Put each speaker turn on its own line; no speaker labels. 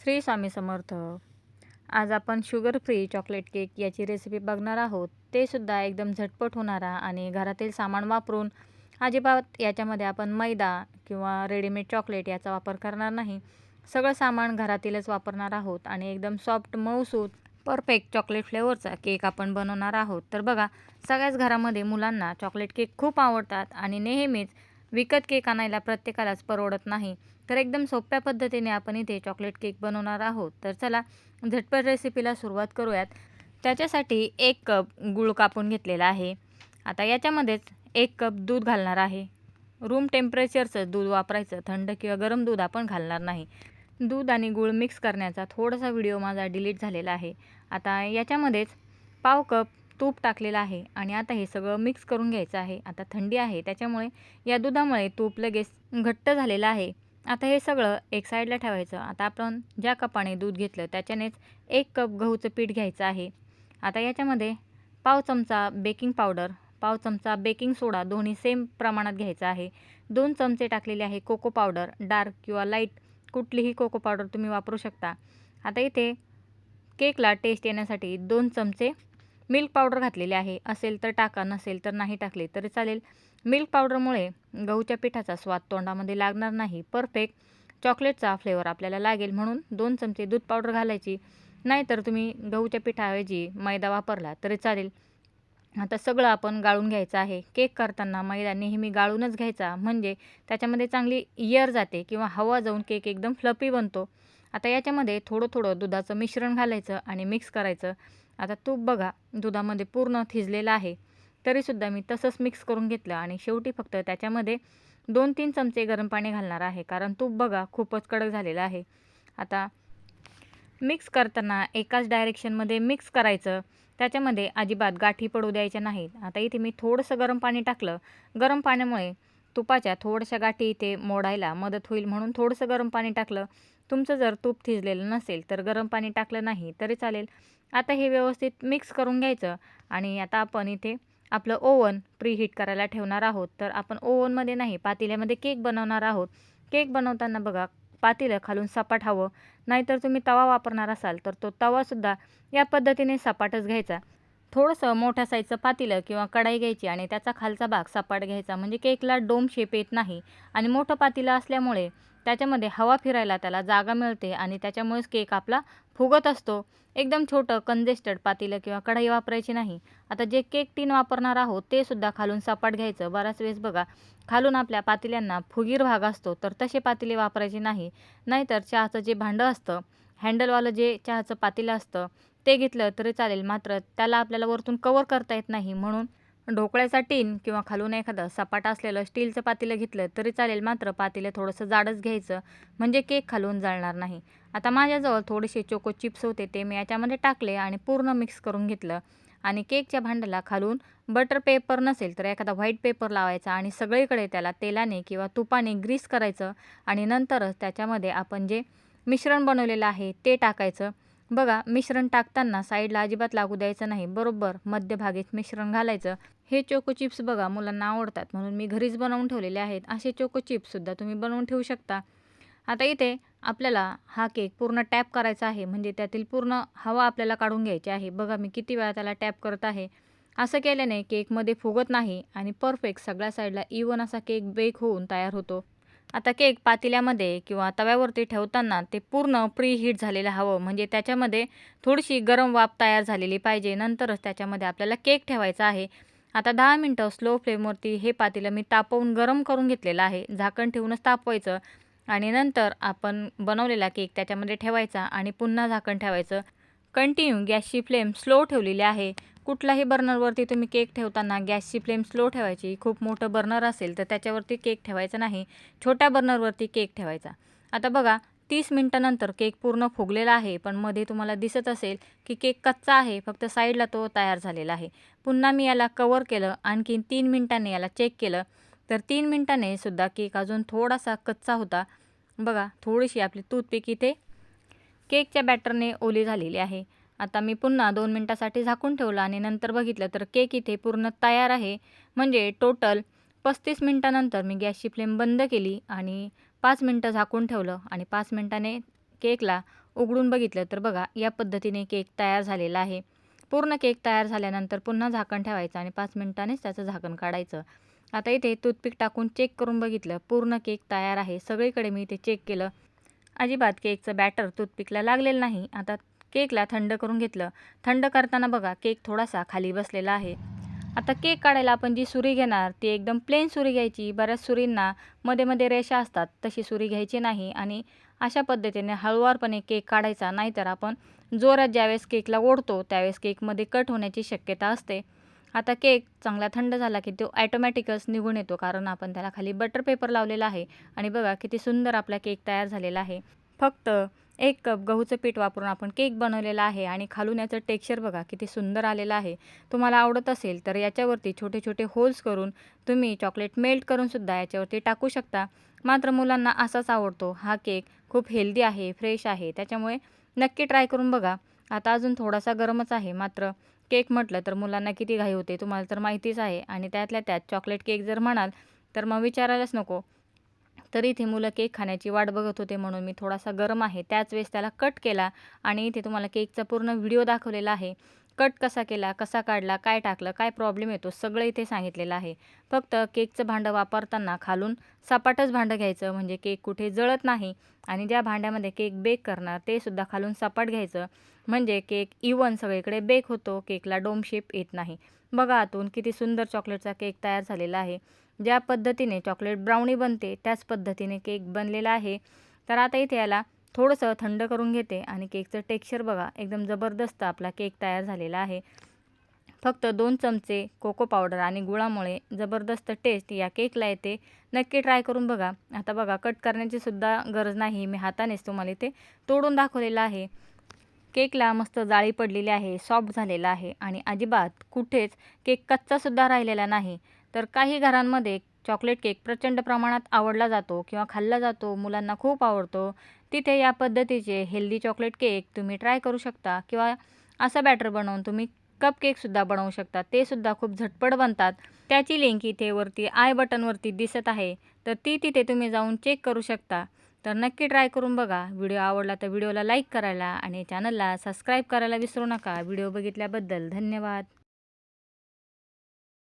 श्री स्वामी समर्थ. आज आपण sugar free chocolate cake याची रेसिपी बघणार आहोत. ते सुद्धा एकदम झटपट होणारा आणि घरातील सामान वापरून अजिबात याच्यामध्ये आपण मैदा किंवा रेडीमेड चॉकलेट याचा वापर करणार नाही. सगळं सामान घरातीलच वापरणार आहोत आणि एकदम सॉफ्ट मऊसूत परफेक्ट चॉकलेट फ्लेवरचा केक आपण बनवणार आहोत. तर बघा सगळ्याच घरामध्ये मुलांना चॉकलेट केक खूप आवडतात आणि नेहमीच विकत केक आणायला प्रत्येकालाच परवडत नाही. तर एकदम सोप्या पद्धतीने आपण इथे चॉकलेट केक बनवणार आहोत. तर चला झटपट रेसिपीला सुरुवात करूयात. त्याच्यासाठी एक कप गूळ कापून घेतलेला आहे. आता याच्यामध्येच एक कप दूध घालणार आहे. रूम टेम्परेचरचं दूध वापरायचं थंड किंवा गरम दूध आपण घालणार नाही. दूध आणि गूळ मिक्स करण्याचा थोडासा व्हिडिओ माझा डिलीट झालेला आहे. आता याच्यामध्येच पाव कप तूप टाकलेलं आहे आणि आता हे सगळं मिक्स करून घ्यायचं आहे. आता थंडी आहे त्याच्यामुळे या दुधामुळे तूप लगेच घट्ट झालेलं आहे. आता हे सगळं एक साईडला ठेवायचं. आता आपण ज्या कपाने दूध घेतलं त्याच्यानेच एक कप गहूचं पीठ घ्यायचं आहे. आता याच्यामध्ये पाव चमचा बेकिंग पावडर पाव चमचा बेकिंग सोडा दोन्ही सेम प्रमाणात घ्यायचा आहे. दोन चमचे टाकलेले आहे कोको पावडर डार्क किंवा लाइट कुठलीही कोको पावडर तुम्ही वापरू शकता. आता इथे केकला टेस्ट येण्यासाठी दोन चमचे मिल्क पावडर घातलेले आहे. असेल तर टाका नसेल तर नाही टाकले तरी चालेल. मिल्क पावडरमुळे गहूच्या पिठाचा स्वाद तोंडामध्ये लागणार नाही. परफेक्ट चॉकलेटचा फ्लेवर आपल्याला लागेल म्हणून दोन चमचे दूध पावडर घालायची. नाहीतर तुम्ही गहूच्या पिठाऐवजी मैदा वापरला तरी चालेल. आता सगळं आपण गाळून घ्यायचं आहे. केक करताना मैदा नेहमी गाळूनच घ्यायचा. म्हणजे त्याच्यामध्ये चांगली इयर जाते किंवा हवा जाऊन केक एकदम फ्लपी बनतो. आता याच्यामध्ये थोडं थोडं दुधाचं मिश्रण घालायचं आणि मिक्स करायचं. आता तूप बघा दुधामध्ये पूर्ण थिजलेलं आहे. तरीसुद्धा मी तसंच मिक्स करून घेतलं आणि शेवटी फक्त त्याच्यामध्ये दोन तीन चमचे गरम पाणी घालणार आहे. कारण तूप बघा खूपच कडक झालेलं आहे. आता मिक्स करताना एकाच डायरेक्शनमध्ये मिक्स करायचं. त्याच्यामध्ये अजिबात गाठी पडू द्यायच्या नाहीत. आता इथे मी थोडंसं गरम पाणी टाकलं. गरम पाण्यामुळे तुपाच्या थोड्याशा गाठी इथे मोडायला मदत होईल म्हणून थोडंसं गरम पाणी टाकलं. तुमचं जर तूप थिजलेलं नसेल तर गरम पाणी टाकलं नाही तरी चालेल. आता हे व्यवस्थित मिक्स करून घ्यायचं. आणि आता आपण इथे आपलं ओवन प्रीहीट करायला ठेवणार आहोत. तर आपण ओव्हनमध्ये नाही पातेल्यामध्ये केक बनवणार आहोत. केक बनवताना बघा पातेलं खालून सपाट हवं. नाहीतर तुम्ही तवा वापरणार असाल तर तो तवासुद्धा या पद्धतीने सपाटच घ्यायचा. थोडंसं मोठ्या साईजचं पातेलं किंवा कढाई घ्यायची आणि त्याचा खालचा भाग सपाट घ्यायचा. म्हणजे केकला डोम शेप येत नाही. आणि मोठं पातेलं असल्यामुळे त्याच्यामध्ये हवा फिरायला त्याला जागा मिळते आणि त्याच्यामुळेच केक आपला फुगत असतो. एकदम छोटं कंजेस्टेड पातेलं किंवा कढाई वापरायची नाही. आता जे केक टीन वापरणार आहोत ते सुद्धा खालून सपाट घ्यायचं. बराच वेळेस बघा खालून आपल्या पातेल्यांना फुगीर भाग असतो तर तसे पातेले वापरायचे नाही. नाहीतर चहाचं जे भांडं असतं हँडलवालं जे चहाचं पातेलं असतं ते घेतलं तरी चालेल. मात्र त्याला आपल्याला वरतून कवर करता येत नाही. म्हणून ढोकळ्याचा टीन किंवा खालून एखादं सपाट असलेलं स्टीलचं पातेलं घेतलं तरी चालेल मात्र पातेलं थोडंसं जाडच घ्यायचं म्हणजे केक खालून जाळणार नाही. आता माझ्याजवळ थोडेसे चोको चिप्स होते ते मी याच्यामध्ये टाकले आणि पूर्ण मिक्स करून घेतलं. आणि केकच्या भांड्याला खालून बटर पेपर नसेल तर एखादा व्हाईट पेपर लावायचा आणि सगळीकडे त्याला तेलाने किंवा तुपाने ग्रीस करायचं आणि नंतरच त्याच्यामध्ये आपण जे मिश्रण बनवलेलं आहे ते टाकायचं. बघा मिश्रण टाकताना साईडला अजिबात लागू द्यायचं नाही. बरोबर मध्यभागीच मिश्रण घालायचं. हे चोको चिप्स बघा मुलांना आवडतात. म्हणून मी घरीच बनवून ठेवलेले आहेत. असे चोको चिप्ससुद्धा तुम्ही बनवून ठेवू शकता. आता इथे आपल्याला हा केक पूर्ण टॅप करायचा आहे. म्हणजे त्यातील पूर्ण हवा आपल्याला काढून घ्यायची आहे. बघा मी किती वेळा त्याला टॅप करत आहे. असं केल्याने केकमध्ये फुगत नाही आणि परफेक्ट सगळ्या साईडला इवन असा केक बेक होऊन तयार होतो. आता केक पातेल्यामध्ये किंवा तव्यावरती ठेवताना ते पूर्ण प्री हीट झालेलं हवं. म्हणजे त्याच्यामध्ये थोडीशी गरम वाफ तयार झालेली पाहिजे. नंतरच त्याच्यामध्ये आपल्याला केक ठेवायचा आहे. आता दहा मिनटं स्लो फ्लेमवरती हे पातेलं मी तापवून गरम करून घेतलेलं आहे. झाकण ठेवूनच तापवायचं. आणि नंतर आपण बनवलेला केक त्याच्यामध्ये ठेवायचा आणि पुन्हा झाकण ठेवायचं. कंटिन्यू गॅसची फ्लेम स्लो ठेवलेली आहे. कुठल्याही बर्नरवरती तुम्ही केक ठेवताना गॅसची फ्लेम स्लो ठेवायची खूप मोठं बर्नर असेल तर त्याच्यावरती केक ठेवायचा नाही छोट्या बर्नरवरती केक ठेवायचा. आता बघा तीस मिनटानंतर केक पूर्ण फुगलेला आहे पण मध्ये तुम्हाला दिसत असेल की केक कच्चा आहे फक्त साईडला तो तयार झालेला आहे. पुन्हा मी याला कवर केलं आणखीन तीन मिनटांनी याला चेक केलं तर तीन मिनटाने सुद्धा केक अजून थोडासा कच्चा होता. बघा थोडीशी आपली टूथपिक इथे केकच्या बॅटरने ओली झालेली आहे. आता मी पुन्हा दोन मिनटासाठी झाकून ठेवलं आणि नंतर बघितलं तर केक इथे पूर्ण तयार आहे. म्हणजे टोटल पस्तीस मिनटानंतर मी गॅसची फ्लेम बंद केली आणि पाच मिनटं झाकून ठेवलं आणि पाच मिनटाने केकला उघडून बघितलं तर बघा या पद्धतीने केक तयार झालेला आहे. पूर्ण केक तयार झाल्यानंतर पुन्हा झाकण ठेवायचं आणि पाच मिनटानेच त्याचं झाकण काढायचं. आता इथे टूथपिक टाकून चेक करून बघितलं पूर्ण केक तयार आहे. सगळीकडे मी इथे चेक केलं. अजिबात केकचं बॅटर टूथपिकला लागलेलं नाही. आता केकला थंड करून घेतलं. थंड करताना बघा केक थोडासा खाली बसलेला आहे. आता केक काढायला आपण जी सुरी घेणार ती एकदम प्लेन सुरी घ्यायची. बऱ्याच सुरींना मध्ये मध्ये रेषा असतात तशी सुरी घ्यायची नाही. आणि अशा पद्धतीने हळुवारपणे केक काढायचा नाहीतर आपण जोरात ज्यावेळेस केकला ओढतो त्यावेळेस केकमध्ये कट होण्याची शक्यता असते. आता केक चांगला थंड झाला की तो ॲटोमॅटिकच निघून येतो कारण आपण त्याला खाली बटर पेपर लावलेला आहे. आणि बघा किती सुंदर आपला केक तयार झालेला आहे. फक्त एक कप गहूचं पीठ वापरून आपण केक बनवलेला आहे आणि खालून याचं टेक्स्चर बघा किती सुंदर आलेलं आहे. तुम्हाला आवडत असेल तर याच्यावरती छोटे छोटे होल्स करून तुम्ही चॉकलेट मेल्ट करूनसुद्धा याच्यावरती टाकू शकता. मात्र मुलांना असाच आवडतो. हा केक खूप हेल्दी आहे फ्रेश आहे. त्याच्यामुळे नक्की ट्राय करून बघा. आता अजून थोडासा गरमच आहे. मात्र केक म्हटलं तर मुलांना किती घाई होते तुम्हाला तर माहितीच आहे. आणि त्यातल्या त्यात चॉकलेट केक जर म्हणाल तर मग विचारायलाच नको. तर इथे मुलं केक खाण्याची वाट बघत होते म्हणून मी थोडासा गरम आहे. त्याच वेळेस त्याला कट केला आणि इथे तुम्हाला केकचा पूर्ण व्हिडिओ दाखवलेला आहे. कट कसा केला कसा काढला काय टाकलं काय प्रॉब्लेम येतो सगळं इथे सांगितलेलं आहे. फक्त केकचं भांडं वापरताना खालून सपाटच भांडं घ्यायचं म्हणजे केक कुठे जळत नाही आणि ज्या भांड्यामध्ये केक बेक करणार ते सुद्धा खालून सपाट घ्यायचं. म्हणजे केक इवन सगळीकडे बेक होतो केकला डोम शेप येत नाही. बघा आतून किती सुंदर चॉकलेटचा केक तयार झालेला आहे. ज्या पद्धतीने चॉकलेट ब्राउनी बनते त्याच पद्धतीने केक बनलेला आहे. तर आता इथे याला थोडंसं थंड करून घेते आणि केकचं टेक्स्चर बघा एकदम जबरदस्त आपला केक तयार झालेला आहे. फक्त दोन चमचे कोको पावडर आणि गुळामुळे जबरदस्त टेस्ट या केकला येते. नक्की ट्राय करून बघा. आता बघा कट करण्याची सुद्धा गरज नाही. मी हातानेच तुम्हाला इथे तोडून दाखवलेलं आहे. केकला मस्त जाळी पडलेली आहे सॉफ्ट झालेला आहे आणि अजिबात कुठेच केक कच्चासुद्धा राहिलेला नाही. तर काही घरांमध्ये चॉकलेट केक प्रचंड प्रमाणात आवडला जातो किंवा खाल्ला जातो मुलांना खूप आवडतो. तिथे या पद्धतीचे हेल्दी चॉकलेट केक तुम्ही ट्राय करू शकता किंवा असं बॅटर बनवून तुम्ही कप केकसुद्धा बनवू शकता. ते सुद्धा खूप झटपट बनतात. त्याची लिंक इथे वरती आय बटनवरती दिसत आहे. तर ती तिथे तुम्ही जाऊन चेक करू शकता. तर नक्की ट्राय करून बघा. व्हिडिओ आवडला तर व्हिडिओला लाईक करायला आणि चॅनलला सबस्क्राईब करायला विसरू नका. व्हिडिओ बघितल्याबद्दल धन्यवाद.